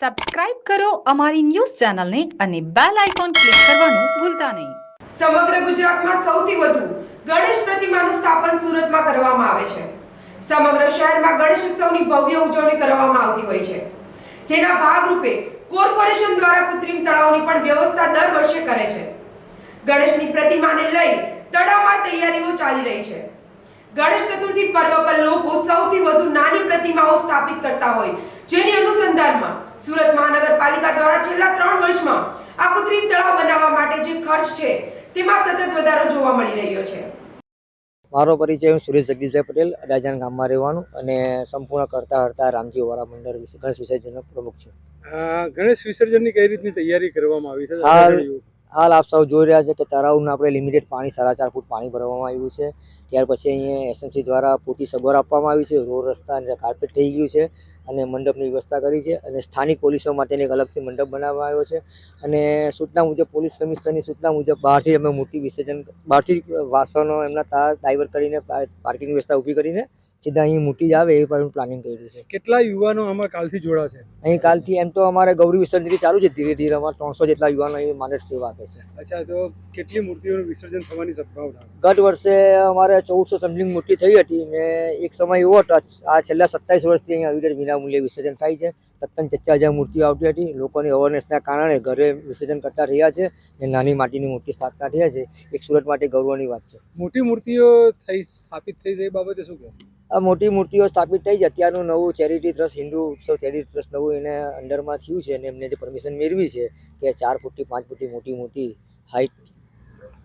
Subscribe કરો અમારી news ચેનલને અને બેલ આઇકોન ક્લિક કરવાનું ભૂલતા નહીં. સમગ્ર ગુજરાતમાં સૌથી વધુ ગણેશ પ્રતિમાનું સ્થાપન સુરતમાં કરવામાં આવે છે. સમગ્ર શહેરમાં ગણેશ ઉત્સવની ભવ્ય ઉજવણી કરવામાં આવતી હોય છે. જેના ભાગરૂપે કોર્પોરેશન દ્વારા કૃત્રિમ તળાવની પણ વ્યવસ્થા દર વર્ષે કરે છે. ગણેશની પ્રતિમાને લઈ તડામાર તૈયારીઓ ચાલી રહી છે. ગણેશ ચતુર્થી પર્વ પર લોકો સૌથી વધુ નાની પ્રતિમાઓ સ્થાપિત કરતા હોય, જેની અનુસંધાનમાં સુરત મહાનગરપાલિકા દ્વારા છેલ્લા ત્રણ વર્ષમાં આ કૃત્રિમ તળાવ બનાવવા માટે જે ખર્ચ છે તેમાં સતત વધારો જોવા મળી રહ્યો છે. મારો પરિચય હું સુરેશ જગદીશભાઈ પટેલ અડાજણ ગામમાં રહેવાનું અને સંપૂર્ણ કરતા હરતા રામજી વોરા મંડળ ગણેશ વિસર્જનનો પ્રમુખ છું. ગણેશ વિસર્જનની કઈ રીતની તૈયારી કરવામાં આવી છે? હાલ- આપ સૌ જોઈ રહ્યા છે કે તળાવનું આપણે લિમિટેડ પાણી સાડા ચાર ફૂટ પાણી ભરવામાં આવ્યું છે. ત્યાર પછી અહીંયા એસએમસી દ્વારા પૂરતી સગવડ આપવામાં આવી છે. રોડ, રસ્તા અને કાર્પેટ થઈ ગયું છે અને મંડપની વ્યવસ્થા કરી છે અને સ્થાનિક પોલીસો માટેને એક અલગથી મંડપ બનાવવામાં આવ્યો છે. અને સૂચના મુજબ પોલીસ કમિશનરની સૂચના મુજબ બહારથી અમે મૂર્તિ વિસર્જન, બહારથી વાસણો એમના તાર ડાયવર્ટ કરીને પાર્કિંગ વ્યવસ્થા ઊભી કરીને સીધા અહીં જ આવે એ પણ પ્લાનિંગ કર્યું છે. કેટલા યુવાનો આમાં કાલથી જોડાશે? અહીં કાલથી એમ તો અમારે ગૌરી વિસર્જનથી ચાલુ છે ધીરે ધીરે અમારે ત્રણસો જેટલા યુવાનો અહીં માનદ સેવા આપે છે. અચ્છા તો કેટલી મૂર્તિઓનું વિસર્જન થવાની સંભાવના? ગત વર્ષે અમારે ચૌદસો સમથિંગ મૂર્તિ થઈ હતી ને એક સમય એવો હતો આ છેલ્લા સત્તાવીસ વર્ષથી અહીં આવી રીતે વિના મૂલ્યે વિસર્જન થાય છે. તદ્દન ચચ્ચા જ્યાં મૂર્તિઓ આવતી હતી. લોકોની અવેરનેસના કારણે ઘરે વિસર્જન કરતા રહ્યા છે ને નાની માટીની મૂર્તિ સ્થાપના થયા છે. એક સુરત માટે ગૌરવની વાત છે. મોટી મૂર્તિઓ થઈ સ્થાપિત થઈ છે એ બાબતે શું કહે આ મોટી મૂર્તિઓ સ્થાપિત થઈ છે. અત્યારનું નવું ચેરિટી ટ્રસ્ટ હિન્દુ ઉત્સવ ચેરિટી ટ્રસ્ટ નવું એને અંડરમાં થયું છે અને એમને જે પરમિશન મેળવી છે કે ચાર ફૂટથી પાંચ ફૂટની મોટી મોટી હાઇટ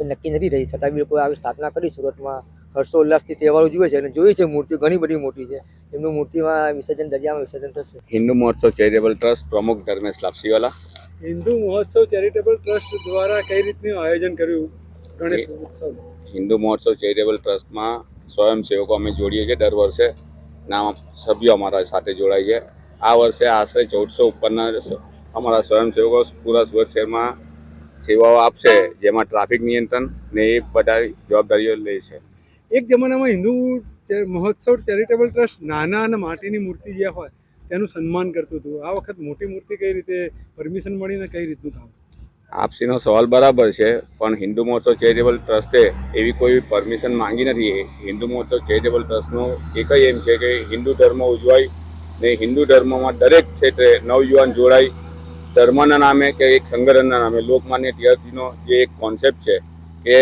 નક્કી નથી થઈ. છતાં બી લોકોએ આવી સ્થાપના કરી સુરતમાં હર્ષોલ્લાસથી તહેવાર ઉજવે છે અને જોઈ છે મૂર્તિઓ ઘણી બધી મોટી છે. એમનું મૂર્તિમાં વિસર્જન દરિયામાં વિસર્જન થશે. હિન્દુ મહોત્સવ ચેરિટેબલ ટ્રસ્ટ પ્રમુખ ધર્મેશ લાપસીવાલા. હિન્દુ મહોત્સવ ચેરિટેબલ ટ્રસ્ટ દ્વારા કઈ રીતનું આયોજન કર્યું? ગણેશ ઉત્સવ. હિન્દુ મહોત્સવ ચેરિટેબલ ટ્રસ્ટમાં સ્વયંસેવકો અમે જોડીએ છીએ દર વર્ષે. નામ સભ્યો અમારા સાથે જોડાય છે. આ વર્ષે આશરે ચૌદસો ઉપરના અમારા સ્વયંસેવકો પૂરા સુરત શહેરમાં સેવાઓ આપશે જેમાં ટ્રાફિક નિયંત્રણ ને એ બધા જવાબદારીઓ લે છે. એક જમાનામાં હિન્દુ મહોત્સવ ચેરિટેબલ ટ્રસ્ટ નાના અને માટીની મૂર્તિ જે હોય, તેનું સન્માન કરતું હતું. આ વખત મોટી મૂર્તિ કઈ રીતે, પરમિશન મળીને કઈ રીતનું કામ? આપસીનો સવાલ બરાબર છે, પણ હિન્દુ મહોત્સવ ચેરિટેબલ ટ્રસ્ટે એવી કોઈ પરમિશન માંગી નથી. હિન્દુ મહોત્સવ ચેરિટેબલ ટ્રસ્ટનું એક જ એમ છે કે હિન્દુ ધર્મ ઉજવાય ને હિન્દુ ધર્મમાં દરેક ક્ષેત્રે નવયુવાન જોડાય. ધર્મના નામે કે એક સંગઠનના નામે લોકમાન્ય તિલકજીનો જે એક કોન્સેપ્ટ છે કે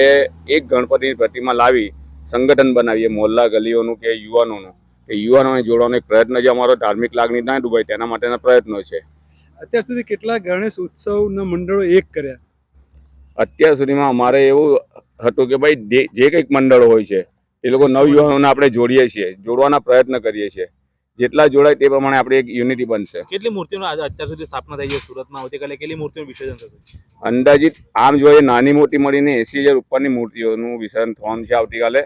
એક ગણપતિની પ્રતિમા લાવી સંગઠન બનાવીએ મોહલ્લા ગલીઓનું કે યુવાનોનું. કે યુવાનોને જોડવાનો એક પ્રયત્ન જે અમારો ધાર્મિક લાગણી ના ડૂબાય તેના માટેના પ્રયત્નો છે. અત્યાર સુધી કેટલા ગણેશ ઉત્સવના મંડળો એક કર્યા? અત્યાર સુધીમાં અમારે એવું હતું કે ભાઈ જે કંઈક મંડળો હોય છે એ લોકો નવયુવાનોને આપણે જોડીએ છીએ જોડવાના પ્રયત્ન કરીએ છીએ. જેટલા જોડાય તે પ્રમાણે આપણે એક યુનિટી બનશે. કેટલી મૂર્તિઓનો આજે અત્યાર સુધી સ્થાપના થઈ છે સુરતમાં? આવતીકાલે કેટલી મૂર્તિઓનું વિસર્જન થશે? અંદાજિત આમ જોઈએ નાની મોટી મળીને એસી હજાર ઉપરની મૂર્તિઓનું વિસર્જન થવાનું છે આવતીકાલે.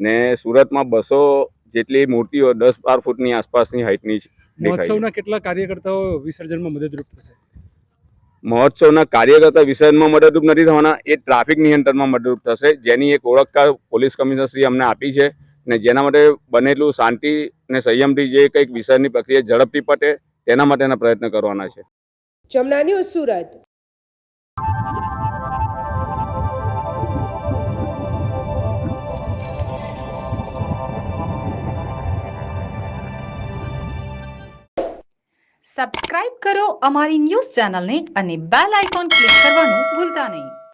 ને સુરતમાં બસો જેટલી મૂર્તિઓ દસ બાર ફૂટની આસપાસની હાઇટની છે. મહોત્સવના કેટલા કાર્યકર્તાઓ વિસર્જનમાં મદદરૂપ થશે? મહોત્સવના કાર્યકર્તા વિસર્જનમાં મદદરૂપ નથી થવાના એ ટ્રાફિક નિયંત્રણમાં મદદરૂપ થશે. જેની એક ઓળખકાર પોલીસ કમિશનરશ્રી અમને આપી છે. ને જેના માટે બનેલું શાંતિ ને સંયમથી જે કંઈક વિષયની પ્રક્રિયા ઝડપથી પટે તેના માટેના પ્રયત્ન કરવાના છે. જમના ન્યૂઝ સુરત. સબસ્ક્રાઇબ કરો અમારી ન્યૂઝ ચેનલને અને બેલ આઇકોન ક્લિક કરવાનું ભૂલતા નહીં.